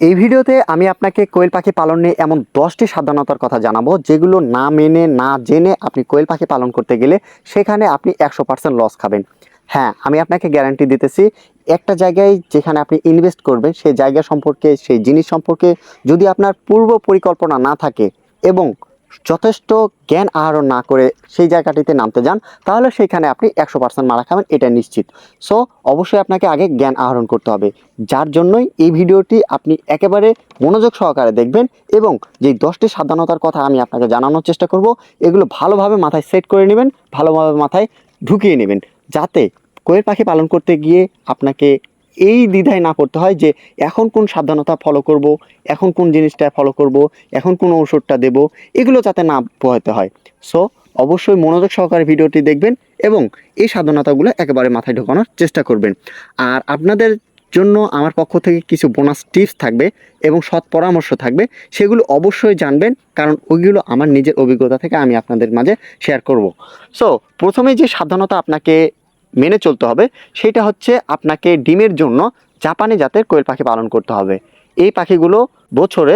এই ভিডিওতে আমি আপনাকে কোয়েল পাখি পালনে এমন দশটি সাবধানতার কথা জানাব, যেগুলো না মেনে, না জেনে আপনি কোয়েল পাখি পালন করতে গেলে সেখানে আপনি একশো পার্সেন্ট লস খাবেন। হ্যাঁ আমি আপনাকে গ্যারান্টি দিতেছি, একটা জায়গায় যেখানে আপনি ইনভেস্ট করবেন, সেই জায়গা সম্পর্কে, সেই জিনিস সম্পর্কে যদি আপনার পূর্ব পরিকল্পনা না থাকে এবং যথেষ্ট জ্ঞান আহরণ না করে সেই জায়গাটিতে নামতে যান, তাহলে সেইখানে আপনি একশো পার্সেন্ট মারা খাবেন, এটা নিশ্চিত। সো অবশ্যই আপনাকে আগে জ্ঞান আহরণ করতে হবে। যার জন্যই এই ভিডিওটি আপনি একেবারে মনোযোগ সহকারে দেখবেন এবং যেই দশটি সাবধানতার কথা আমি আপনাকে জানানোর চেষ্টা করব, এগুলো ভালোভাবে মাথায় সেট করে নেবেন, ভালোভাবে মাথায় ঢুকিয়ে নেবেন, যাতে কোয়েল পাখি পালন করতে গিয়ে আপনাকে এই দ্বিধায় না পড়তে হয় যে এখন কোন সাবধানতা ফলো করব, এখন কোন জিনিসটা ফলো করব, এখন কোন ওষুধটা দেব, এগুলো যাতে না পোহাতে হয়। সো অবশ্যই মনোযোগ সহকারে ভিডিওটি দেখবেন এবং এই সাবধানতাগুলো একেবারে মাথায় ঢোকানোর চেষ্টা করবেন। আর আপনাদের জন্য আমার পক্ষ থেকে কিছু বোনাস টিপস থাকবে এবং সৎ পরামর্শ থাকবে, সেগুলো অবশ্যই জানবেন, কারণ ওইগুলো আমার নিজের অভিজ্ঞতা থেকে আমি আপনাদের মাঝে শেয়ার করব। সো প্রথমে যে সাবধানতা আপনাকে মেনে চলতে হবে। সেটা হচ্ছে আপনাকে ডিমের জন্য জাপানি জাতের কোয়েল পাখি পালন করতে হবে। এই পাখিগুলো বছরে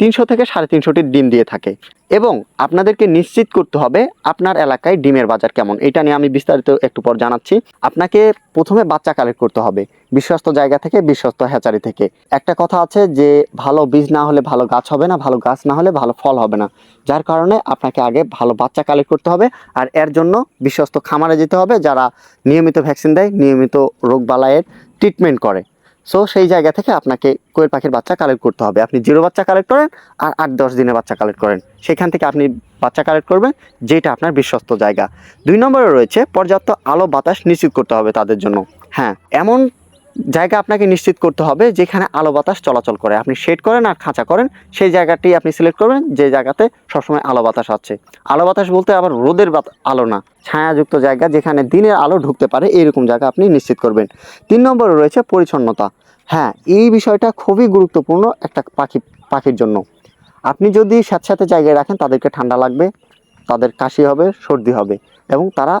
তিনশো থেকে সাড়ে তিনশোটি ডিম দিয়ে থাকে। এবং আপনাদেরকে নিশ্চিত করতে হবে আপনার এলাকায় ডিমের বাজার কেমন। এটা নিয়ে আমি বিস্তারিত একটু পর জানাচ্ছি। আপনাকে প্রথমে বাচ্চা কালেক্ট করতে হবে, বিশ্বস্ত জায়গা থেকে, বিশ্বস্ত হ্যাচারি থেকে। একটা কথা আছে যে, ভালো বীজ না হলে ভালো গাছ হবে না, ভালো গাছ না হলে ভালো ফল হবে না। যার কারণে আপনাকে আগে ভালো বাচ্চা কালেক্ট করতে হবে আর এর জন্য বিশ্বস্ত খামারে যেতে হবে যারা নিয়মিত ভ্যাকসিন দেয়, নিয়মিত রোগবালাইয়ের ট্রিটমেন্ট করে। সো সেই জায়গা থেকে আপনাকে কোয়েল পাখির বাচ্চা কালেক্ট করতে হবে। আপনি জিরো বাচ্চা কালেক্ট করেন আর আট দশ দিনের বাচ্চা কালেক্ট করেন। সেখান থেকে আপনি বাচ্চা কালেক্ট করবেন, যেটা আপনার বিশ্বস্ত জায়গা। দুই নম্বরে রয়েছে, পর্যাপ্ত আলো বাতাস নিশ্চিত করতে হবে তাদের জন্য। হ্যাঁ এমন জায়গা আপনাকে নিশ্চিত করতে হবে যেখানে আলো বাতাস চলাচল করে। আপনি শেড করেন আর খাঁচা করেন, সেই জায়গাটি আপনি সিলেক্ট করবেন, যে জায়গাতে সবসময় আলো বাতাস আছে। আলো বাতাস বলতে আবার রোদের আলো না, ছায়াযুক্ত জায়গা যেখানে দিনের আলো ঢুকতে পারে, এইরকম জায়গা আপনি নিশ্চিত করবেন। তিন নম্বরে রয়েছে পরিচ্ছন্নতা। হ্যাঁ এই বিষয়টা খুবই গুরুত্বপূর্ণ একটা পাখি পাখির জন্য। আপনি যদি স্যাঁতস্যাঁতে জায়গায় রাখেন, তাদেরকে ঠান্ডা লাগবে, তাদের কাশি হবে, সর্দি হবে এবং তারা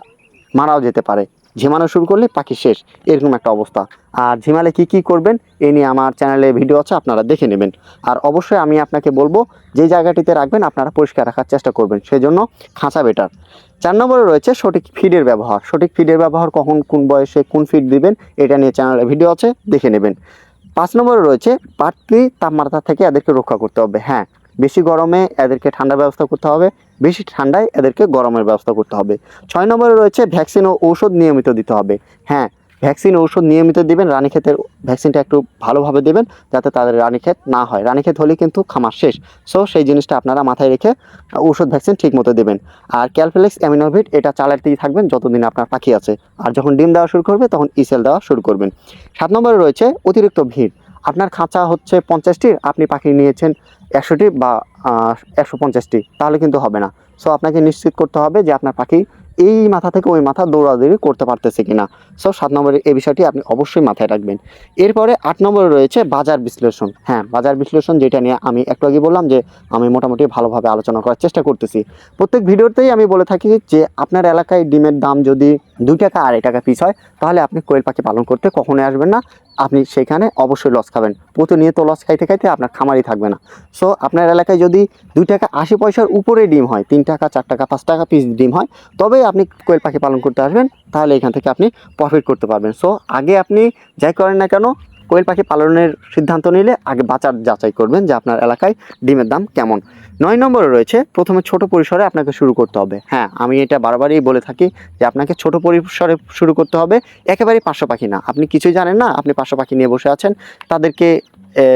মারাও যেতে পারে। ঝিমানো শুরু করলে পাখি শেষ, এরকম একটা অবস্থা। আর ঝিমালে কি কি করবেন, এ নিয়ে আমার চ্যানেলে ভিডিও আছে, আপনারা দেখে নেবেন। আর অবশ্যই আমি আপনাকে বলব, যে জায়গাটিতে রাখবেন, আপনারা পরিষ্কার রাখার চেষ্টা করবেন সেই জন্য খাঁচা বেটার। চার নম্বরে রয়েছে সঠিক ফিডের ব্যবহার। সঠিক ফিডের ব্যবহার কখন, কোন বয়সে, কোন ফিড দিবেন, এটা নিয়ে চ্যানেলে ভিডিও আছে, দেখে নেবেন। পাঁচ নম্বরে রয়েছে বাড়তি তাপমাত্রা থেকে এদেরকে রক্ষা করতে হবে। হ্যাঁ বেশি গরমে এদেরকে ঠান্ডার ব্যবস্থা করতে হবে, বেশি ঠান্ডায় এদেরকে গরমের ব্যবস্থা করতে হবে। ছয় নম্বরে রয়েছে ভ্যাকসিন ও ঔষধ নিয়মিত দিতে হবে। হ্যাঁ ভ্যাকসিন ঔষধ নিয়মিত দিবেন, রানীক্ষেতের ভ্যাকসিনটা একটু ভালোভাবে দেবেন, যাতে তাদের রানীক্ষেত না হয়। রানীক্ষেত হলে কিন্তু খামার শেষ। সো, সেই জিনিসটা আপনারা মাথায় রেখে ঔষধ ভ্যাকসিন ঠিক মতো দেবেন। আর ক্যালফ্লেক্স অ্যামিনোভিট, এটা চালাতেই থাকবেন, যতদিন আপনার পাখি আছে। আর যখন ডিম দেওয়া শুরু করবে, তখন ইসেল দেওয়া শুরু করবেন। সাত নম্বরে রয়েছে অতিরিক্ত ভিড়। আপনার খাঁচা হচ্ছে পঞ্চাশটির, আপনি পাখি নিয়েছেন একশোটি বা একশো পঞ্চাশটি, তাহলে কিন্তু হবে না। সো আপনাকে নিশ্চিত করতে হবে যে আপনার পাখি এই মাথা থেকে ওই মাথা দৌড়াদৌড়ি করতে পারতেছে কিনা? সো সাত নম্বরে এই বিষয়টি আপনি অবশ্যই মাথায় রাখবেন। এরপরে আট নম্বরে রয়েছে বাজার বিশ্লেষণ। হ্যাঁ বাজার বিশ্লেষণ যেটা নিয়ে আমি একটু আগে বললাম যে আমি মোটামুটি ভালোভাবে আলোচনা করার চেষ্টা করতেছি। প্রত্যেক ভিডিওতেই আমি বলে থাকি যে আপনার এলাকায় ডিমের দাম যদি দুই টাকা আড়াই টাকা পিস হয়, তাহলে আপনি কোয়েল পাখি পালন করতে কখনোই আসবেন না। আপনি সেখানে অবশ্যই লস খাবেন। প্রতিনিয়ত লস খাইতে খাইতে আপনার খামারই থাকবে না। সো আপনার এলাকায় যদি দুই টাকা আশি পয়সার উপরে ডিম হয়, তিন টাকা, চার টাকা, পাঁচ টাকা পিস ডিম হয়, তবেই আপনি কোয়েল পাখি পালন করতে আসবেন, তাহলে এখান থেকে আপনি প্রফিট করতে পারবেন। সো আগে আপনি যাই করেন না কেন, কোয়েল পাখি পালনের সিদ্ধান্ত নিলে আগে বাজার যাচাই করবেন যে আপনার এলাকায় ডিমের দাম কেমন। নয় নম্বরে রয়েছে, প্রথমে ছোট পরিসরে আপনাকে শুরু করতে হবে। হ্যাঁ আমি এটা বারবারই বলে থাকি যে আপনাকে ছোট পরিসরে শুরু করতে হবে। একেবারেই পাঁচশো পাখি না। আপনি কিছুই জানেন না, আপনি পাঁচশো পাখি নিয়ে বসে আছেন। তাদেরকে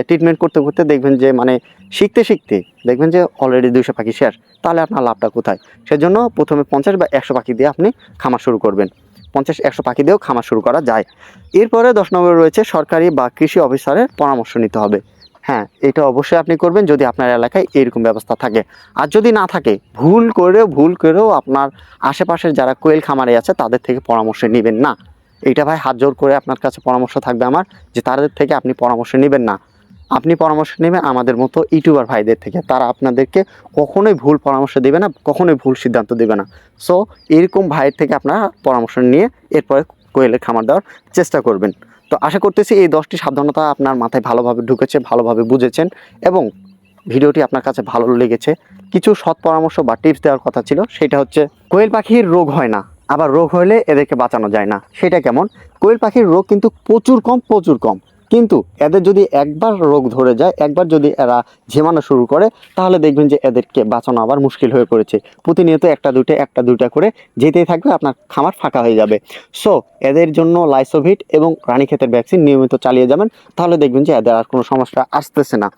ট্রিটমেন্ট করতে করতে দেখবেন যে মানে শিখতে শিখতে দেখবেন যে অলরেডি দুইশো পাখি শেষ। তাহলে আপনার লাভটা কোথায়? সেজন্য প্রথমে পঞ্চাশ বা একশো পাখি দিয়ে আপনি খামার শুরু করবেন। পঞ্চাশ, একশো পাখি দিয়েও খামার শুরু করা যায়। এরপরে দশ নম্বরে রয়েছে সরকারি বা কৃষি অফিসারের পরামর্শ নিতে হবে। হ্যাঁ এটা অবশ্যই আপনি করবেন যদি আপনার এলাকায় এরকম ব্যবস্থা থাকে। আর যদি না থাকে, ভুল করেও ভুল করেও আপনার আশেপাশের যারা কোয়েল খামারে আছে, তাদের থেকে পরামর্শ নেবেন না। এইটা ভাই হাত জোর করে আপনার কাছে পরামর্শ থাকবে আমার, যে তাদের থেকে আপনি পরামর্শ নেবেন না। আপনি পরামর্শ নেবেন আমাদের মতো ইউটিউবার ভাইদের থেকে। তারা আপনাদেরকে কখনোই ভুল পরামর্শ দেবে না, কখনোই ভুল সিদ্ধান্ত দেবে না। সো এরকম ভাইয়ের থেকে আপনারা পরামর্শ নিয়ে এরপরে কোয়েলের খামার দেওয়ার চেষ্টা করবেন। তো আশা করতেছি এই দশটি সাবধানতা আপনার মাথায় ভালোভাবে ঢুকেছে, ভালোভাবে বুঝেছেন এবং ভিডিওটি আপনার কাছে ভালো লেগেছে। কিছু সৎ পরামর্শ বা টিপস দেওয়ার কথা ছিল, সেটা হচ্ছে কোয়েল পাখির রোগ হয় না, আবার রোগ হলে এদেরকে বাঁচানো যায় না। সেটা কেমন? কোয়েল পাখির রোগ কিন্তু প্রচুর কম প্রচুর কম। কিন্তু এদের যদি একবার রোগ ধরে যায়, একবার যদি এরা ঝেমানো শুরু করে, তাহলে দেখবেন যে এদেরকে বাঁচানো আবার মুশকিল হয়ে পড়েছে। প্রতিনিয়ত একটা দুটো একটা দুইটা করে যেতেই থাকবে, আপনার খামার ফাঁকা হয়ে যাবে। সো এদের জন্য লাইসোভিট এবং রানীক্ষেতের ভ্যাকসিন নিয়মিত চালিয়ে যাবেন, তাহলে দেখবেন যে এদের আর কোনো সমস্যা আসতেছে না।